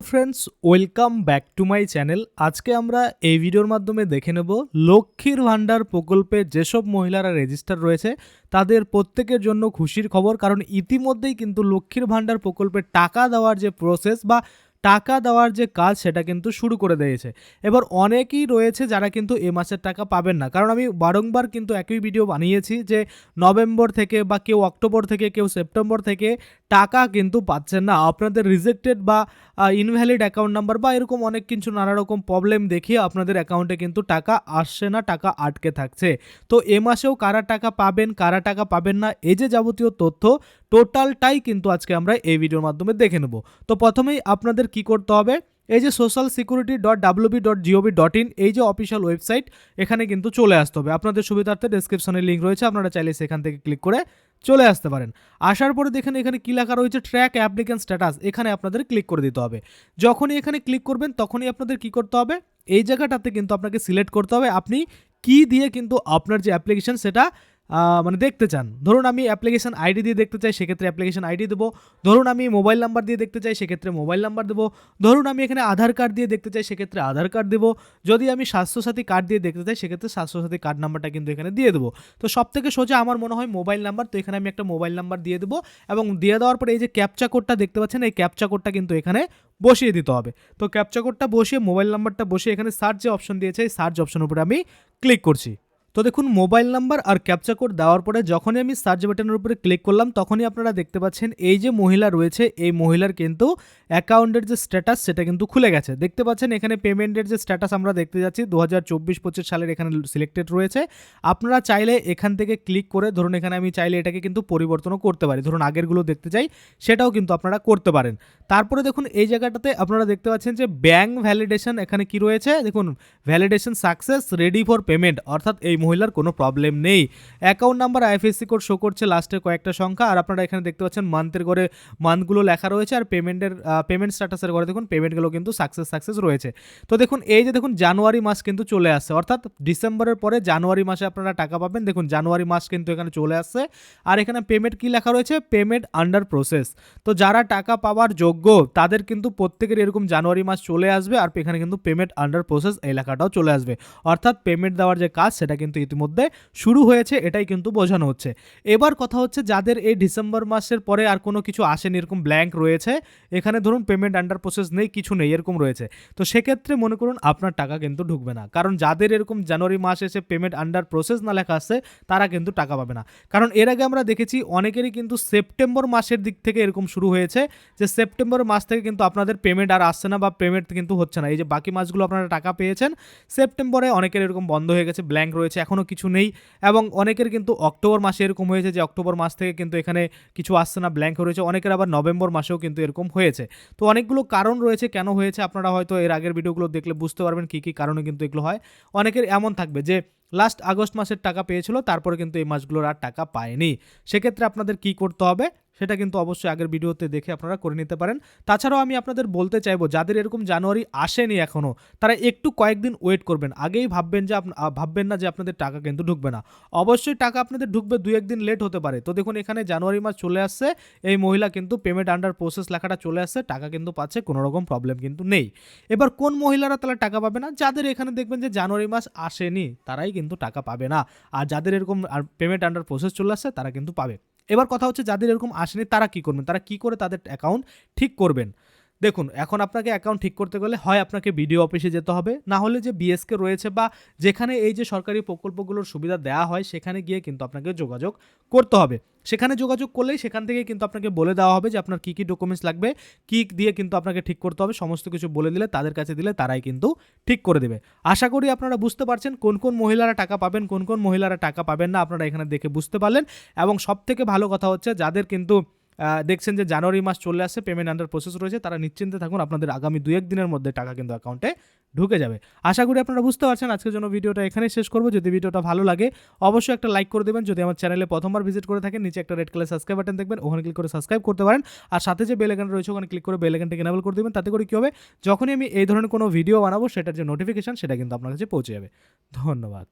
Friends welcome back to my channel আজকে আমরা এই ভিডিওর মাধ্যমে দেখে নেব লক্ষ্মীর ভাণ্ডার প্রকল্পে যেসব মহিলারা রেজিস্টার রয়েছে, তাদের প্রত্যেকের জন্য খুশির খবর। কারণ ইতিমধ্যেই কিন্তু লক্ষ্মীর ভাণ্ডার প্রকল্পে টাকা দেওয়ার যে প্রসেস বা টাকা দেওয়ার যে কাজ সেটা কিন্তু শুরু করে দিয়েছে। এবার অনেকেই রয়েছে যারা কিন্তু এ মাসের টাকা পাবেন না। কারণ আমি বারংবার কিন্তু একই ভিডিও বানিয়েছি যে নভেম্বর থেকে বা কেউ অক্টোবর থেকে, কেউ সেপ্টেম্বর থেকে টাকা কিন্তু পাচ্ছেন না। আপনাদের রিজেক্টেড বা ইনভ্যালিড অ্যাকাউন্ট নাম্বার বা এরকম অনেক কিছু নানা রকম প্রবলেম দেখিয়ে আপনাদের অ্যাকাউন্টে কিন্তু টাকা আসছে না, টাকা আটকে থাকছে। তো এ মাসেও কারা টাকা পাবেন, কারা টাকা পাবেন না, এই যে যাবতীয় তথ্য টোটালটাই কিন্তু আজকে আমরা এই ভিডিওর মাধ্যমে দেখে নেব। তো প্রথমেই আপনাদের কি করতে হবে? এই যে social security dot WB dot GOV dot in এই যে অফিসিয়াল ওয়েবসাইট এখানে কিন্তু চলে আসতে হবে। আপনাদের সুবিধার্থে ডেসক্রিপশনে লিঙ্ক রয়েছে, আপনারা চাইলে সেখান থেকে ক্লিক করে চলে আসতে পারেন। আসার পরে দেখেন এখানে কী লেখা রয়েছে? ট্র্যাক অ্যাপ্লিকেন্ট স্ট্যাটাস এখানে আপনাদের ক্লিক করে দিতে হবে। যখনই এখানে ক্লিক করবেন, তখনই আপনাদের কি করতে হবে? এই জায়গাটাতে কিন্তু আপনাকে সিলেক্ট করতে হবে। আপনি কি দিয়ে কিন্তু আপনার যে অ্যাপ্লিকেশন সেটা মানে দেখতে চান। ধরুন আমি অ্যাপ্লিকেশন আইডি দিয়ে দেখতে চাই, সেক্ষেত্রে অ্যাপ্লিকেশন আইডি দেবো। ধরুন আমি মোবাইল নাম্বার দিয়ে দেখতে চাই, সেক্ষেত্রে মোবাইল নাম্বার দেবো। ধরুন আমি এখানে আধার কার্ড দিয়ে দেখতে চাই, সেক্ষেত্রে আধার কার্ড দেবো। যদি আমি স্বাস্থ্যসাথী কার্ড দিয়ে দেখতে চাই, সেক্ষেত্রে স্বাস্থ্যসাথী কার্ড নাম্বারটা কিন্তু এখানে দিয়ে দেবো। তো সব থেকে সোজা আমার মনে হয় মোবাইল নাম্বার তো এখানে আমি একটা মোবাইল নাম্বার দিয়ে দেবো এবং দিয়ে দেওয়ার পরে এই যে ক্যাপচা কোডটা দেখতে পাচ্ছেন, এই ক্যাপচা কোডটা কিন্তু এখানে বসিয়ে দিতে হবে। তো ক্যাপচা কোডটা বসিয়ে মোবাইল নাম্বারটা বসিয়ে এখানে সার্চ যে অপশন দিয়েছে, এই সার্চ অপশনের উপরে আমি ক্লিক করছি। তো দেখুন, মোবাইল নাম্বার আর ক্যাপচা কোড দেওয়ার পরে যখনই আমি সার্চ বাটনের উপরে ক্লিক করলাম, তখনই আপনারা দেখতে পাচ্ছেন এই যে মহিলা রয়েছে, এই মহিলার কিন্তু অ্যাকাউন্টের যে স্ট্যাটাস সেটা কিন্তু খুলে গেছে। দেখতে পাচ্ছেন এখানে পেমেন্টের যে স্ট্যাটাস আমরা দেখতে যাচ্ছি দু হাজার চব্বিশ পঁচিশ সালের এখানে সিলেক্টেড রয়েছে। আপনারা চাইলে এখান থেকে ক্লিক করে, ধরুন এখানে আমি চাইলে এটাকে কিন্তু পরিবর্তনও করতে পারি। ধরুন আগেরগুলো দেখতে চাই, সেটাও কিন্তু আপনারা করতে পারেন। তারপরে দেখুন, এই জায়গাটাতে আপনারা দেখতে পাচ্ছেন যে ব্যাঙ্ক ভ্যালিডেশন এখানে কি রয়েছে? দেখুন validation success ready for payment অর্থাৎ এই মহিলার কোনো প্রবলেম নেই। Account number IFSC code show করছে লাস্টের কয়েকটা সংখ্যা, আর আপনারা এখানে দেখতে পাচ্ছেন মান্থের ঘরে মান্থগুলো লেখা রয়েছে, আর পেমেন্টের পেমেন্ট স্ট্যাটাসের ঘরে দেখুন পেমেন্টগুলো কিন্তু সাকসেস সাকসেস রয়েছে। তো দেখুন, এই যে দেখুন, জানুয়ারি মাস কিন্তু চলে আসছে, অর্থাৎ ডিসেম্বরের পরে জানুয়ারি মাসে আপনারা টাকা পাবেন। দেখুন, জানুয়ারি মাস কিন্তু এখানে চলে আসছে। আর এখানে পেমেন্ট কি লেখা রয়েছে? পেমেন্ট আন্ডার প্রসেস তো যারা টাকা পাওয়ার যোগ্য তাদের কিন্তু প্রত্যেকের এরকম জানুয়ারি মাস চলে আসবে আর এখানে কিন্তু পেমেন্ট আন্ডার প্রসেস এলাকাটাও চলে আসবে। অর্থাৎ পেমেন্ট দেওয়ার যে কাজ, সেটা কিন্তু ইতিমধ্যে শুরু হয়েছে, এটাই কিন্তু বোঝানো হচ্ছে। এবার কথা হচ্ছে যাদের এই ডিসেম্বর মাসের পরে আর কোনো কিছু আসেনি, এরকম ব্ল্যাঙ্ক রয়েছে, এখানে ধরুন পেমেন্ট আন্ডার প্রসেস নেই, কিছু নেই, এরকম রয়েছে। তো সেক্ষেত্রে মনে করুন আপনার টাকা কিন্তু ঢুকবে না। কারণ যাদের এরকম জানুয়ারি মাস এসে পেমেন্ট আন্ডার প্রসেস না লেখা আসছে তারা কিন্তু টাকা পাবে না। কারণ এর আগে আমরা দেখেছি, অনেকেরই কিন্তু সেপ্টেম্বর মাসের দিক থেকে এরকম শুরু হয়েছে, যে সেপ্টেম্বর মাস থেকে কিন্তু আপনাদের পেমেন্ট আর আসছে না বা পেমেন্ট কিন্তু হচ্ছে না। এই যে বাকি মাসগুলো আপনারা টাকা পেয়েছেন, সেপ্টেম্বরে অনেকের এরকম বন্ধ হয়ে গেছে ব্ল্যাঙ্ক রয়েছে এখনও কিছু নেই এবং অনেকের কিন্তু অক্টোবর মাসে এরকম হয়েছে যে অক্টোবর মাস থেকে কিন্তু এখানে কিছু আসছে না ব্ল্যাঙ্ক রয়েছে, অনেকের আবার নভেম্বর মাসেও কিন্তু এরকম হয়েছে। তো অনেকগুলো কারণ রয়েছে, কেন হয়েছে আপনারা হয়তো এর আগের ভিডিওগুলো দেখলে বুঝতে পারবেন কী কী কারণে কিন্তু এগুলো হয়। অনেকের এমন থাকবে যে লাস্ট আগস্ট মাসের টাকা পেয়েছিল, তারপরে কিন্তু এই মাসগুলোর আর টাকা পায়নি। সেক্ষেত্রে আপনাদের কি করতে হবে? সেটা কিন্তু অবশ্যই আগের ভিডিওতে দেখে আপনারা করে নিতে পারেন। তাছাড়াও আমি আপনাদের বলতে চাইব, যাদের এরকম জানুয়ারি আসেনি এখনও তারা একটু কয়েকদিন ওয়েট করবেন। আগেই ভাববেন যে ভাববেন না যে আপনাদের টাকা কিন্তু ঢুকবে না। অবশ্যই টাকা আপনাদের ঢুকবে দু একদিন লেট হতে পারে। তো দেখুন, এখানে জানুয়ারি মাস চলে আসছে, এই মহিলা কিন্তু পেমেন্ট আন্ডার প্রসেস লেখাটা চলে আসছে, টাকা কিন্তু পাচ্ছে, কোনো রকম প্রবলেম কিন্তু নেই। এবার কোন মহিলারা তাহলে টাকা পাবে না? যাদের এখানে দেখবেন যে জানুয়ারি মাস আসেনি, তারাই কিন্তু টাকা পাবে না। আর যাদের এরকম পেমেন্ট আন্ডার প্রসেস চলে আসছে, তারা কিন্তু পাবে। এবার কথা হচ্ছে যাদের এরকম আসেনি, তারা কি করবেন? তারা কি করে তাদের অ্যাকাউন্ট ঠিক করবেন? দেখুন, এখন আপনাকে অ্যাকাউন্ট ঠিক করতে গেলে হয় আপনাকে বিডিও অফিসে যেতে হবে। না হলে যে বিএসকে রয়েছে বা যেখানে এই যে সরকারি প্রকল্পগুলোর সুবিধা দেওয়া হয়, সেখানে গিয়ে কিন্তু আপনাকে যোগাযোগ করতে হবে। সেখানে যোগাযোগ করলেই সেখান থেকে কিন্তু আপনাকে বলে দেওয়া হবে যে আপনার কী কী ডকুমেন্টস লাগবে, কী দিয়ে কিন্তু আপনাকে ঠিক করতে হবে, সমস্ত কিছু বলে দিলে, তাদের কাছে দিলে তারাই কিন্তু ঠিক করে দেবে। আশা করি আপনারা বুঝতে পারছেন কোন কোন মহিলারা টাকা পাবেন, কোন কোন মহিলারা টাকা পাবেন না, আপনারা এখানে দেখে বুঝতে পারলেন। এবং সব থেকে ভালো কথা হচ্ছে, যাদের কিন্তু দেখছেন যে জানুয়ারি মাস চলে আসছে পেমেন্ট আন্ডার প্রসেস রয়েছে, তারা নিশ্চিন্তে থাকুন, আপনাদের আগামী দু এক দিনের মধ্যে টাকা কিন্তু অ্যাকাউন্টে ঢুকে যাবে। আশা করি আপনারা বুঝতে পারছেন, আজকের জন্য ভিডিওটা এখানেই শেষ করব। যদি ভিডিওটা ভালো লাগে, অবশ্যই একটা লাইক করে দেবেন। যদি আমার চ্যানেলে প্রথমবার ভিজিট করে থাকেন, নিচে একটা রেড কালার সাবস্ক্রাইব বাটন দেখবেন, ওখানে ক্লিক করে সাবস্ক্রাইব করতে পারেন। আর সাথে যে বেল আইকন রয়েছে, ওখানে ক্লিক করে বেল আইকনটাকে এনেবল করে দেবেন। তাতে করে কী হবে? যখনই আমি এই ধরনের কোনো ভিডিও বানাবো, সেটার যে নোটিফিকেশন সেটা কিন্তু আপনার কাছে পৌঁছে যাবে। ধন্যবাদ।